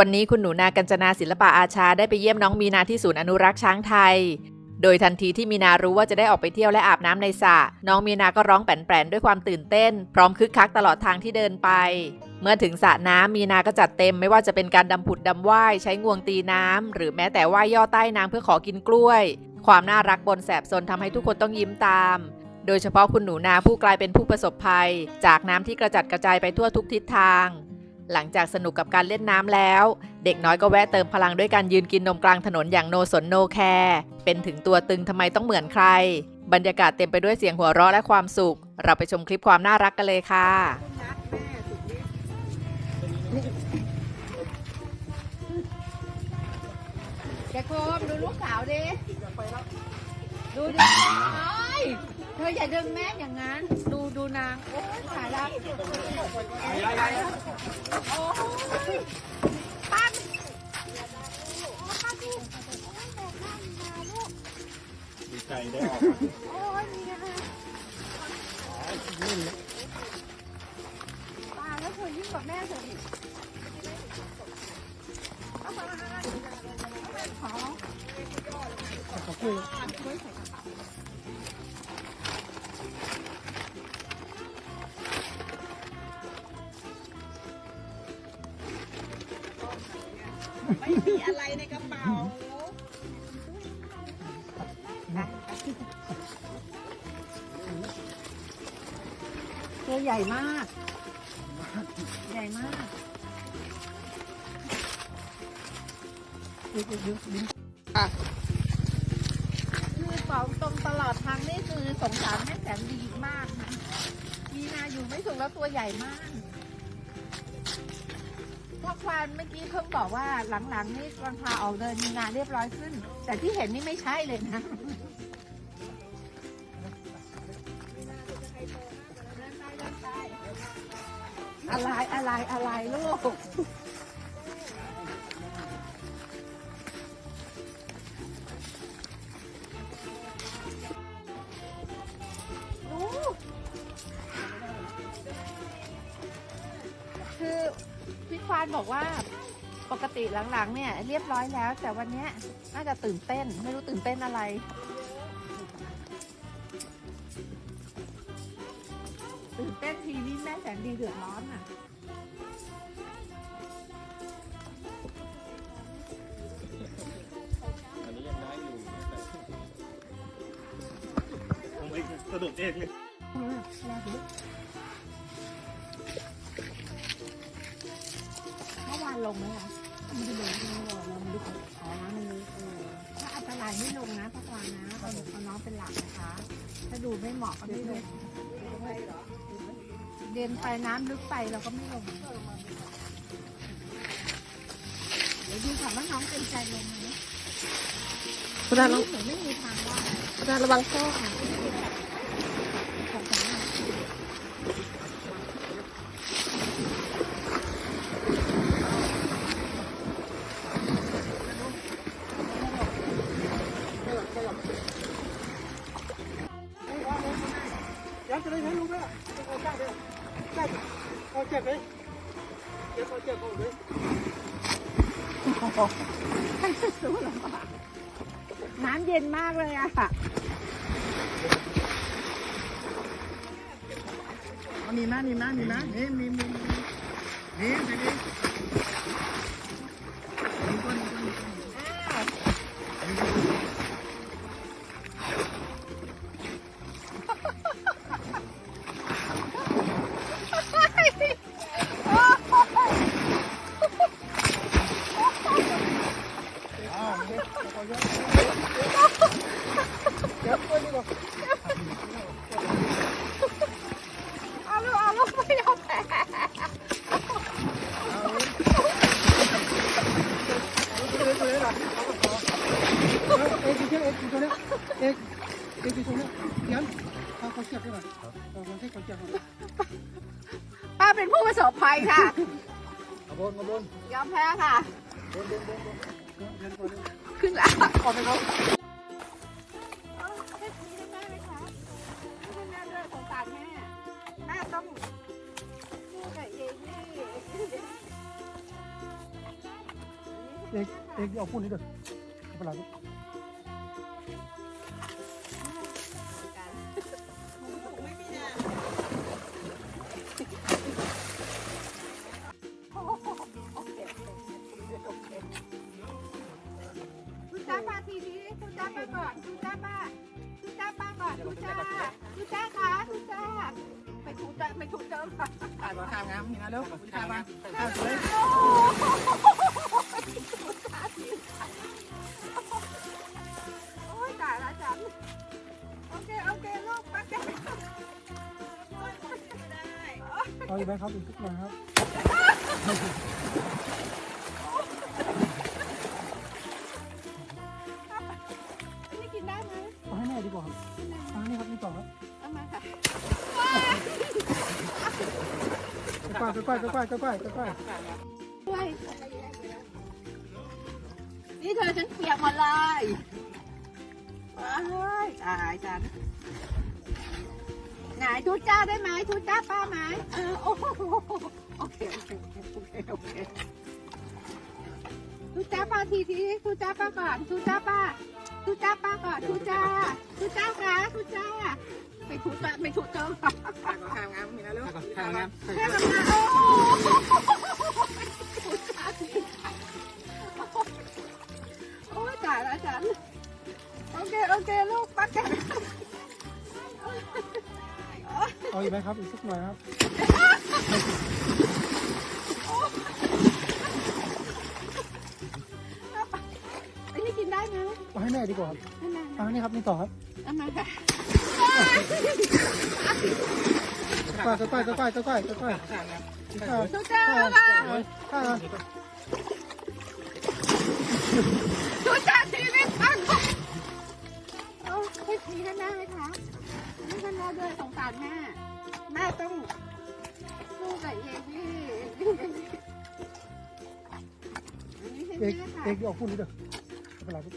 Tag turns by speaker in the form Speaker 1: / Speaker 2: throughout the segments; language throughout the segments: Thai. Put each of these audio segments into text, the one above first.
Speaker 1: วันนี้คุณหนูนากัญจนาศิลปะอาชาได้ไปเยี่ยมน้องมีนาที่ศูนย์อนุรักษ์ช้างไทย โดยทันทีที่มีนารู้ว่าจะได้ออกไปเที่ยวและอาบน้ำในสระน้องมีนาก็ร้องแปลนๆด้วยความตื่นเต้น พร้อมคึกคักตลอดทางที่เดินไป เมื่อถึงสระน้ำมีนาก็จัดเต็มไม่ว่าจะเป็นการดำผุดดำว่ายใช้งวงตีน้ำหรือแม้แต่ว่ายย่อใต้น้ำเพื่อขอกินกล้วย ความน่ารักบนแสบซนทำให้ทุกคนต้องยิ้มตามโดยเฉพาะคุณหนูนาผู้กลายเป็นผู้ประสบภัย จากน้ำที่กระจัดกระจายไปทั่วทุกทิศทาง หลังจากสนุกกับการเล่นน้ำแล้ว เด็กน้อยก็แวะเติมพลังด้วยการยืนกินนมกลางถนนอย่างโนสนโนแคร์เป็นถึงตัวตึงทำไมต้องเหมือนใคร บรรยากาศเต็มไปด้วยเสียงหัวเราะและความสุข เราไปชมคลิปความน่ารักกันเลยค่ะ
Speaker 2: แกโคมดูลูกสาวดิดูดิโอ้ยเธออย่าดึงแม่อย่างนั้น ดูดูนาง โอ้ยตายแล้วโอ้ยปั้น
Speaker 3: ดีใจได้ออก
Speaker 2: โอ้ยนี่นะคะตาแล้วเธอยิ่งกว่าแม่เธออีกเอามาขอ
Speaker 4: ไม่มีอะไรในกระเป๋า
Speaker 2: ตัวใหญ่มาก ใหญ่มากคือเป๋าตรงตลอดทางนี่คือสงสารแม่แสนดีมากนะมีนาอยู่ไม่ถูกแล้วตัวใหญ่มาก พ่อควานเมื่อกี้เพิ่งบอกว่าหลังๆนี่วันพาออกเดินมีนาเรียบร้อยขึ้น แต่ที่เห็นนี่ไม่ใช่เลยนะอะไรอะไรอะไรลูก บอกว่าปกติหลังๆ เนี่ย เรียบร้อยแล้ว แต่วันเนี้ยน่าจะตื่นเต้น ไม่รู้ตื่นเต้นอะไร ตื่นเต้นทีนี้แม่แสนดีเดือดร้อนอะ
Speaker 3: อันนี้ยังได้อยู่ผมเองสะดุดเองเลย
Speaker 2: ลงไหมคะ
Speaker 4: ไม่ได้เลยไม่ได้เราไม่ได้อ๋อมันเลยเออ
Speaker 2: ถ้าอันตรายไม่ลงนะพักวานนะเอาเอาน้องเป็นหลักนะคะ ถ้าดูไม่เหมาะก็ไม่ลงเดินไปน้ำลึกไปเราก็ไม่ลง เดี๋ยวดูค่ะว่าน้องเป็นใจลงไหม
Speaker 4: คุณตาลอง
Speaker 2: เหมือนไม่มีทางว่า
Speaker 4: คุณตาระวังข้อค่ะ
Speaker 5: บเลยเจ็บเอาเจ็บเอาเลย
Speaker 2: ให้สู้ลำบากน้ำเย็นมากเลยอะค่ะ
Speaker 5: มีไหมมีไหมมีไหมนี่มีมีนี่สินี่
Speaker 2: เอาลูกเอาลูกไม่ยอมแพ้
Speaker 5: เอกเอกซ์ตัวนี้เอ็กซ์เอ็กซ์ตัวนี้ยันเขาเขาเจ็บด้วยป่ะเขาเขาเจ็บเขาเจ็บ
Speaker 2: ป้าเป็นผู้ประสบภัยค่ะ
Speaker 5: เอาบนเอาบน
Speaker 2: ยอมแพ้ค่ะ
Speaker 5: บนบนบนบนยันตัวนี้
Speaker 2: ขึ้นแล้ว
Speaker 5: ขอกไปเขา
Speaker 2: ให้แม่เลยค่ะให้แม่ด้วยสงสารแม่แม่ต้องสู้กับเอก
Speaker 5: เอกเอาพูดนี้เด้อเอาไปหลัง มงามนี่นะเร็วถ่ายมาถ่ายเลย
Speaker 2: โอ้ยตายละจันโอเคโอเคลูกป้าแก
Speaker 5: เอาอีกไหมครับอีกสักหน่อยครับ ค่อยๆค่อยๆค่อยๆค่อยๆค่อย
Speaker 2: ด้วยนี่เธอฉันเปียกหมดเลยว้ายตายจันไหนทุจ้าได้ไหมทุจ้าป้าไหมเออโอ้โหโอเคโอเคโอเคโอเคทุจ้าป้าทีทีทุจ้าป้าก่อนทุจ้าป้าทุจ้าป้าก่อนทุจ้าทุจ้าค่ะทุจ้า ไปทุจ้าไปทุจ้าค่ะ
Speaker 5: ๆถ่ายมาข้ามงามนี่นะเร็วถ่ายมา
Speaker 2: แค่มันโอ้โหทุจ้าทีโอ้ยตายล้วจันโอเคโอเคลูกป้าแก
Speaker 5: เอาอีกไหมครับอีกสักหน่อยครับ
Speaker 2: อันนี้กินได้ไหม
Speaker 5: เอาให้แม่ดีกว่าครับ
Speaker 2: ไม่นาน
Speaker 5: เอาให้นี่ครับนี่ต่อครับ
Speaker 2: เอามาค่ะ
Speaker 5: ค่อยๆค่อยๆค่อยๆค่อยๆค่อยๆค่อย
Speaker 2: ทุจ้า
Speaker 5: ๆ
Speaker 2: ค่ะ
Speaker 5: ค่อยๆ
Speaker 2: ทุจ้าทีไม่ทันเอาให้ทีให้แม่ไหมคะให้แม่ด้วยสงสารแม่ แม่ต้องสู้กับเองพี่อันนี้ให้
Speaker 5: เอ็
Speaker 2: แม่
Speaker 5: กซ์
Speaker 2: ค่ะ
Speaker 5: เอ็กซ์เอาพูดนี่เด้อเอาไปหลัง
Speaker 2: หม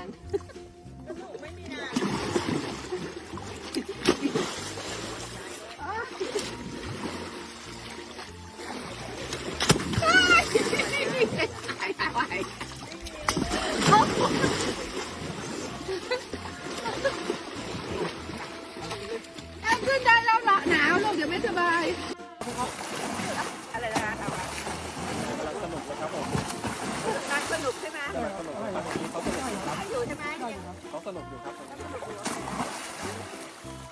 Speaker 2: กัน สนุ
Speaker 3: กอยู่ครับ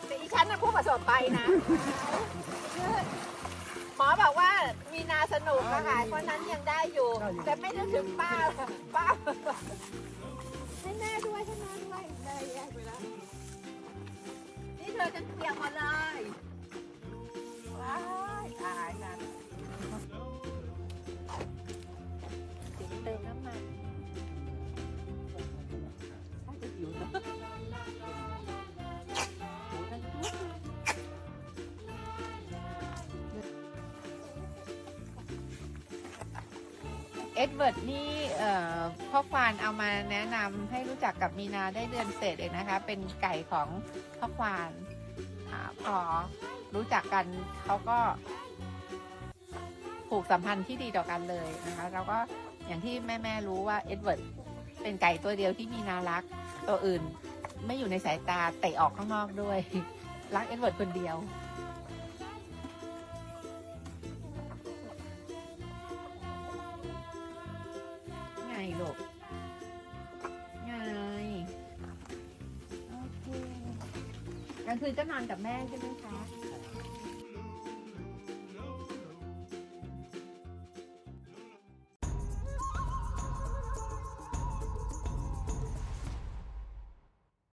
Speaker 2: แต่อีฉันนะผู้ประสบไปนะหมอบอกว่ามีนาสนุกนะคะเพราะนั้นยังได้อยู่ แต่ไม่นึกถึงป้าป้าให้แม่ด้วยให้แม่ด้วยได้แยกไปแล้วนี่เธอจะเปียกหมดเลย เอ็ดเวิร์ดนี่พ่อควานเอามาแนะนำให้รู้จักกับมีนาได้เดือนเศษเองนะคะ เป็นไก่ของพ่อควานอพอรู้จักกันเขาก็ผูกสัมพันธ์ที่ดีต่อกันเลยนะคะแล้วก็อย่างที่แม่ๆรู้ว่าเอ็ดเวิร์ดเป็นไก่ตัวเดียวที่มีนารัก ตัวอื่นไม่อยู่ในสายตาเตะออกข้างนอกด้วย รักเอ็ดเวิร์ดคนเดียว กลางคืนก็นอนกับแม่ใช่ไหมคะ